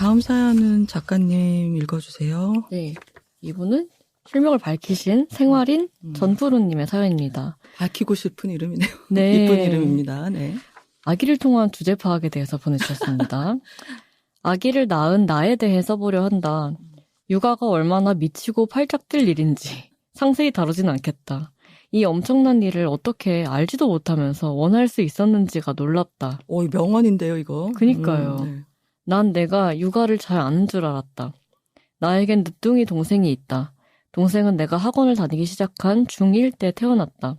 다음 사연은 작가님 읽어주세요. 네. 이분은 실명을 밝히신 생활인 음. 전푸르님의 사연입니다. 밝히고 싶은 이름이네요. 네. 이쁜 이름입니다. 네. 아기를 통한 주제 파악에 대해서 보내주셨습니다. 아기를 낳은 나에 대해 써보려 한다. 육아가 얼마나 미치고 팔짝 뛸 일인지 상세히 다루진 않겠다. 이 엄청난 일을 어떻게 알지도 못하면서 원할 수 있었는지가 놀랍다. 오, 이 명언인데요, 이거. 그니까요. 음, 난 내가 육아를 잘 아는 줄 알았다. 나에겐 늦둥이 동생이 있다. 동생은 내가 학원을 다니기 시작한 중1 때 태어났다.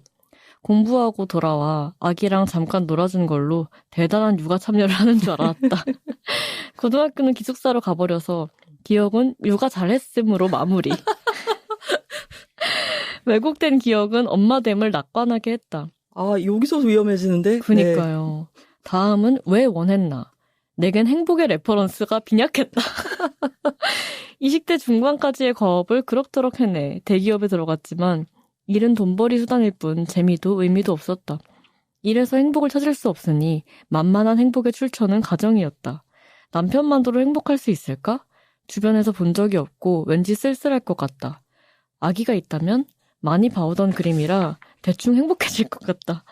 공부하고 돌아와 아기랑 잠깐 놀아준 걸로 대단한 육아 참여를 하는 줄 알았다. 고등학교는 기숙사로 가버려서 기억은 육아 잘했음으로 마무리. 왜곡된 기억은 엄마됨을 낙관하게 했다. 아, 여기서 위험해지는데? 네. 그니까요. 다음은 왜 원했나? 내겐 행복의 레퍼런스가 빈약했다. 20대 중반까지의 과업을 그럭저럭 해내 대기업에 들어갔지만 일은 돈벌이 수단일 뿐 재미도 의미도 없었다. 일에서 행복을 찾을 수 없으니 만만한 행복의 출처는 가정이었다. 남편만으로 행복할 수 있을까? 주변에서 본 적이 없고 왠지 쓸쓸할 것 같다. 아기가 있다면 많이 봐오던 그림이라 대충 행복해질 것 같다.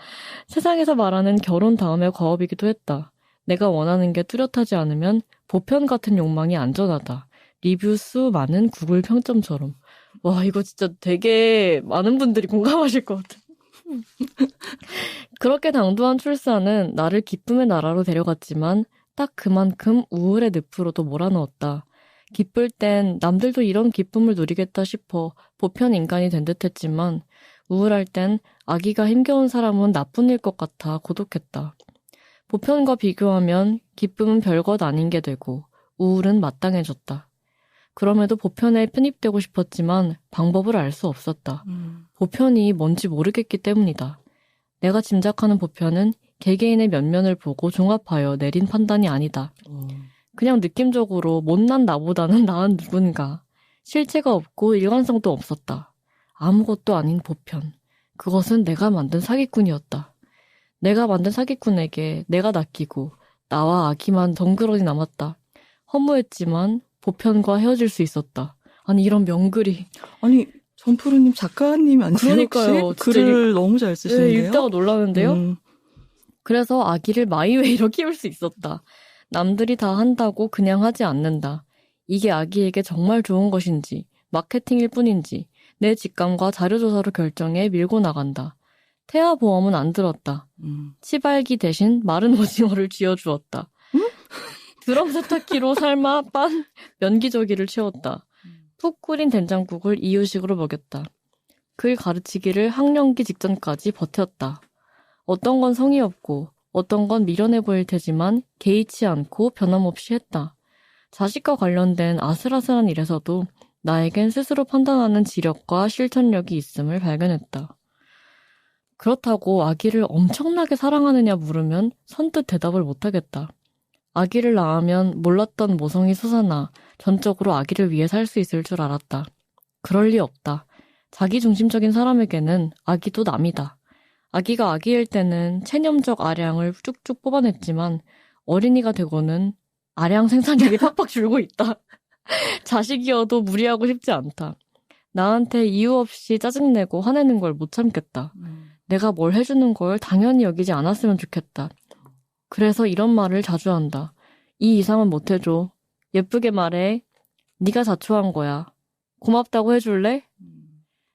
세상에서 말하는 결혼 다음의 과업이기도 했다. 내가 원하는 게 뚜렷하지 않으면 보편 같은 욕망이 안전하다. 리뷰 수 많은 구글 평점처럼. 와, 이거 진짜 되게 많은 분들이 공감하실 것 같아. 그렇게 당도한 출산은 나를 기쁨의 나라로 데려갔지만 딱 그만큼 우울의 늪으로도 몰아넣었다. 기쁠 땐 남들도 이런 기쁨을 누리겠다 싶어 보편 인간이 된 듯 했지만 우울할 땐 아기가 힘겨운 사람은 나쁜 일 것 같아 고독했다. 보편과 비교하면 기쁨은 별것 아닌 게 되고 우울은 마땅해졌다. 그럼에도 보편에 편입되고 싶었지만 방법을 알 수 없었다. 음. 보편이 뭔지 모르겠기 때문이다. 내가 짐작하는 보편은 개개인의 면면을 보고 종합하여 내린 판단이 아니다. 어. 그냥 느낌적으로 못난 나보다는 나은 누군가. 실체가 없고 일관성도 없었다. 아무것도 아닌 보편. 그것은 내가 만든 사기꾼이었다. 내가 만든 사기꾼에게 내가 낚이고 나와 아기만 덩그러니 남았다. 허무했지만 보편과 헤어질 수 있었다. 아니 이런 명글이 아니, 전푸르님 작가님 아니세요? 그러니까요. 글을 너무 잘 네, 쓰시는데요? 읽다가 놀라는데요. 음. 그래서 아기를 마이웨이로 키울 수 있었다. 남들이 다 한다고 그냥 하지 않는다. 이게 아기에게 정말 좋은 것인지, 마케팅일 뿐인지, 내 직감과 자료조사로 결정해 밀고 나간다. 태아 보험은 안 들었다. 음. 치발기 대신 마른 오징어를 쥐어주었다. 드럼 세탁기로 삶아 빤 면기저기를 채웠다. 푹 끓인 된장국을 이유식으로 먹였다. 글 가르치기를 학령기 직전까지 버텼다. 어떤 건 성의 없고 어떤 건 미련해 보일 테지만 개의치 않고 변함없이 했다. 자식과 관련된 아슬아슬한 일에서도 나에겐 스스로 판단하는 지력과 실천력이 있음을 발견했다. 그렇다고 아기를 엄청나게 사랑하느냐 물으면 선뜻 대답을 못하겠다. 아기를 낳으면 몰랐던 모성이 솟아나 전적으로 아기를 위해 살 수 있을 줄 알았다. 그럴 리 없다. 자기중심적인 사람에게는 아기도 남이다. 아기가 아기일 때는 체념적 아량을 쭉쭉 뽑아냈지만 어린이가 되고는 아량 생산량이 팍팍 줄고 있다. 자식이어도 무리하고 싶지 않다. 나한테 이유 없이 짜증내고 화내는 걸 못 참겠다. 음. 내가 뭘 해주는 걸 당연히 여기지 않았으면 좋겠다. 그래서 이런 말을 자주 한다. 이 이상은 못 해줘. 예쁘게 말해. 네가 자초한 거야. 고맙다고 해줄래?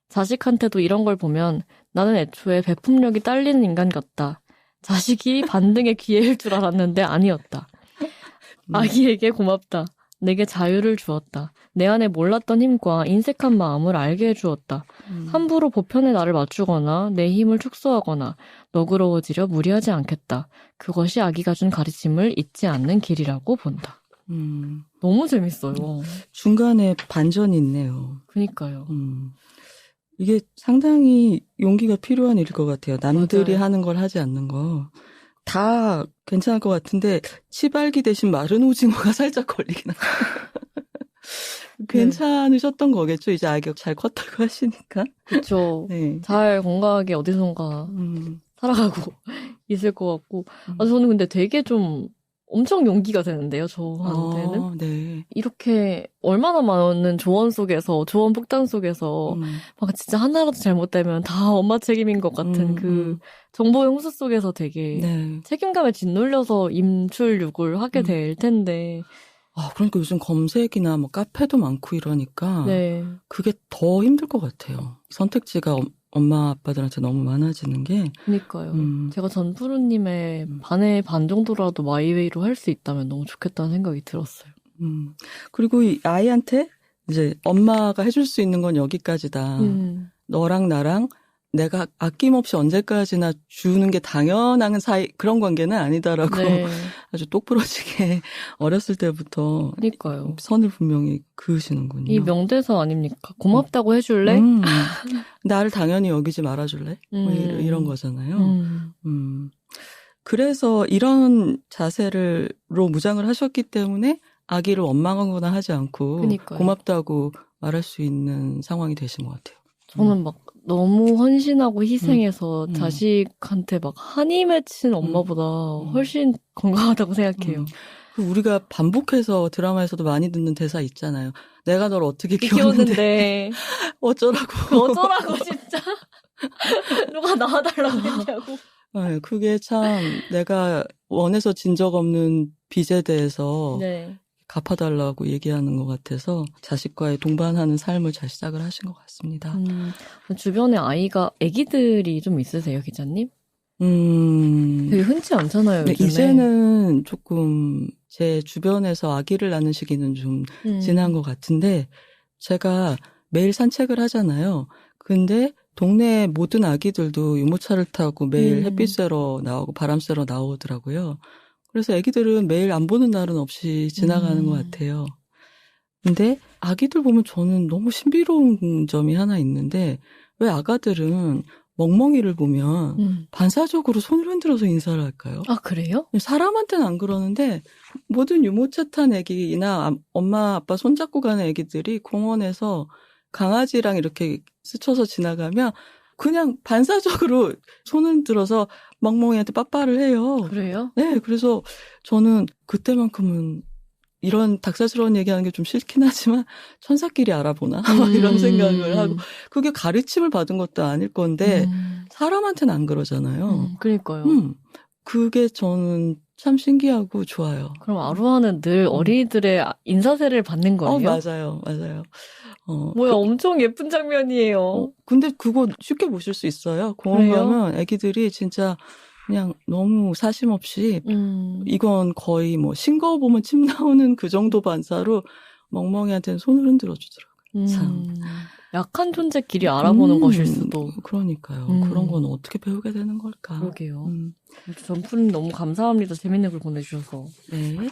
자식한테도 이런 걸 보면 나는 애초에 베품력이 딸리는 인간 같다. 자식이 반등의 기회일 줄 알았는데 아니었다. 음. 아기에게 고맙다. 내게 자유를 주었다. 내 안에 몰랐던 힘과 인색한 마음을 알게 해주었다. 음. 함부로 보편에 나를 맞추거나 내 힘을 축소하거나 너그러워지려 무리하지 않겠다. 그것이 아기가 준 가르침을 잊지 않는 길이라고 본다. 음. 너무 재밌어요. 중간에 반전이 있네요. 그니까요. 음. 이게 상당히 용기가 필요한 일일 것 같아요. 남들이 맞아요. 하는 걸 하지 않는 거. 다 괜찮을 것 같은데, 치발기 대신 마른 오징어가 살짝 걸리긴 하네요. 괜찮으셨던 거겠죠? 이제 아기 잘 컸다고 하시니까. 그쵸. 네. 잘 건강하게 어디선가 음. 살아가고 있을 것 같고. 음. 아, 저는 근데 되게 좀 엄청 용기가 되는데요, 저한테는. 어, 네. 이렇게 얼마나 많은 조언 속에서, 조언 폭탄 속에서, 음, 막 진짜 하나라도 잘못되면 다 엄마 책임인 것 같은 음, 그 음. 정보 홍수 속에서 되게 네. 책임감에 짓눌려서 임출육을 하게 음. 될 텐데, 아, 그러니까 요즘 검색이나 뭐 카페도 많고 이러니까 네. 그게 더 힘들 것 같아요. 선택지가 엄- 엄마 아빠들한테 너무 많아지는 게. 그니까요. 음, 제가 전프로님의 음. 반의 반 정도라도 마이웨이로 할 수 있다면 너무 좋겠다는 생각이 들었어요. 음. 그리고 이 아이한테 이제 엄마가 해줄 수 있는 건 여기까지다. 음. 너랑 나랑 내가 아낌없이 언제까지나 주는 게 당연한 사이 그런 관계는 아니다라고 네. 아주 똑부러지게 어렸을 때부터 그니까요. 선을 분명히 그으시는군요. 이 명대사 아닙니까? 고맙다고 해줄래? 음, 나를 당연히 여기지 말아줄래? 뭐 음. 이런, 이런 거잖아요. 음. 음. 그래서 이런 자세를로 무장을 하셨기 때문에 아기를 원망하거나 하지 않고 그니까요. 고맙다고 말할 수 있는 상황이 되신 것 같아요. 저는 막 너무 헌신하고 희생해서 음. 자식한테 막 한이 맺힌 엄마보다 음. 훨씬 건강하다고 생각해요. 음. 그 우리가 반복해서 드라마에서도 많이 듣는 대사 있잖아요. 내가 널 어떻게 이 키웠는데 키웠는데 어쩌라고. 그 어쩌라고 진짜 누가 나와달라고 했냐고. 네, 그게 참 내가 원해서 진 적 없는 빚에 대해서 네. 갚아달라고 얘기하는 것 같아서 자식과의 동반하는 삶을 잘 시작을 하신 것 같습니다. 음, 주변에 아이가 아기들이 좀 있으세요, 기자님? 음, 되게 흔치 않잖아요, 네. 이제는 조금 제 주변에서 아기를 낳는 시기는 좀 음. 지난 것 같은데 제가 매일 산책을 하잖아요. 근데 동네 모든 아기들도 유모차를 타고 매일 음. 햇빛 쐬러 나오고 바람 쐬러 나오더라고요. 그래서 아기들은 매일 안 보는 날은 없이 지나가는 음. 것 같아요. 근데 아기들 보면 저는 너무 신비로운 점이 하나 있는데 왜 아가들은 멍멍이를 보면 음. 반사적으로 손을 흔들어서 인사를 할까요? 아, 그래요? 사람한테는 안 그러는데 모든 유모차 탄 애기나 아- 엄마 아빠 손잡고 가는 애기들이 공원에서 강아지랑 이렇게 스쳐서 지나가면 그냥 반사적으로 손을 들어서 멍멍이한테 빠빠를 해요. 그래요? 네, 그래서 저는 그때만큼은 이런 닭살스러운 얘기하는 게 좀 싫긴 하지만 천사끼리 알아보나 막 이런 음. 생각을 하고 그게 가르침을 받은 것도 아닐 건데 음. 사람한테는 안 그러잖아요. 음, 그러니까요. 음, 그게 저는 참 신기하고 좋아요. 그럼 아루아는 늘 어린이들의 아- 인사세를 받는 거예요? 어, 맞아요, 맞아요. 어, 뭐야, 그- 엄청 예쁜 장면이에요. 어, 근데 그거 쉽게 보실 수 있어요. 공원 그래요? 가면 애기들이 진짜 그냥 너무 사심 없이 음. 이건 거의 뭐 싱거워 보면 침 나오는 그 정도 반사로 멍멍이한테는 손을 흔들어 주더라고요. 참. 음. 약한 존재끼리 알아보는 음, 것일 수도. 그러니까요. 음. 그런 건 어떻게 배우게 되는 걸까? 그러게요. 음, 전푸님 너무 감사합니다. 재밌는 글 보내주셔서. 네.